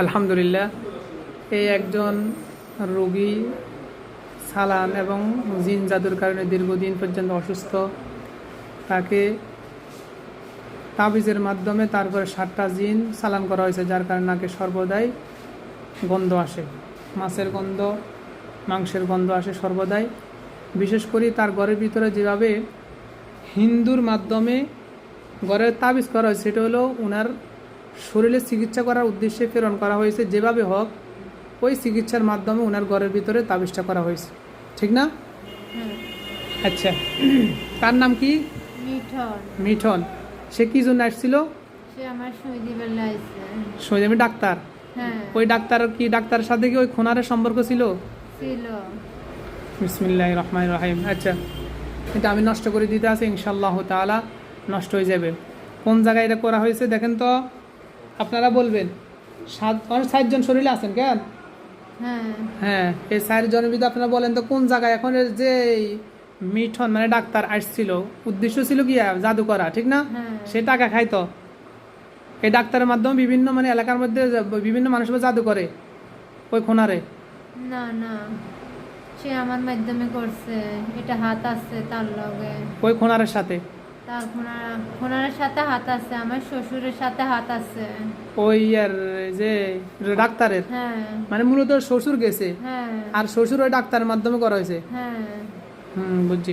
আলহামদুলিল্লাহ, এই একজন রোগী সালান এবং জিন জাদুর কারণে দীর্ঘদিন পর্যন্ত অসুস্থ। তাকে তাবিজের মাধ্যমে তারপরে সাতটা জিন সালান করা হয়েছে, যার কারণে নাকে সর্বদাই গন্ধ আসে। মাছের গন্ধ, মাংসের গন্ধ আসে সর্বদাই। বিশেষ করে তার ঘরের ভিতরে যেভাবে হিন্দুর মাধ্যমে ঘরের তাবিজ করা হয়েছে সেটা হলো ওনার শরীরে চিকিৎসা করার উদ্দেশ্যে প্রেরণ করা হয়েছে। যেভাবে হোক ওই চিকিৎসার মাধ্যমে ওনার ঘরের ভিতরে তাবিজটা করা হয়েছে। ঠিক না? আচ্ছা তার নাম কি? মিঠন। সে কি জন্য আসছিল? Saudi doctor. হ্যাঁ। ওই ডাক্তার কি ডাক্তারের সাথে কি ওই খুনারের সম্পর্ক ছিল? বিসমিল্লাহ রহমান রহিম। আচ্ছা এটা আমি নষ্ট করে দিতে আছে ইনশাল্লাহ তাআলা। নষ্ট হয়ে যাবে। কোন জায়গায় এটা করা হয়েছে দেখেন তো। আপনারা বলবেন? সাত অনেক ষাটজন শরীরে আছেন কেন? হ্যাঁ। হ্যাঁ এই ষাট জনের ভিতরে আপনারা বলেন তো কোন জায়গায়? এখন যে মিঠন মানে ডাক্তার আসছিল উদ্দেশ্য ছিল কি জাদু করা ঠিক না? হ্যাঁ। সে টাকা খাইতো। এই ডাক্তারের মাধ্যমে বিভিন্ন মানে এলাকার মধ্যে বিভিন্ন মানুষের জাদু করে ওই খোনারে। না না। সে আমার মাধ্যমে করছে। এটা হাত আছে তার লগে। ওই খোনারের সাথে। তার সাথে হাত আছে আমার শ্বশুরের সাথে হাত আছে। ওই আর যে ডাক্তারের? হ্যাঁ। মানে মূলত শ্বশুর গেছে? হ্যাঁ। আর শ্বশুর ওই ডাক্তারের মাধ্যমে করা হয়েছে? হ্যাঁ। হুম বুঝছি।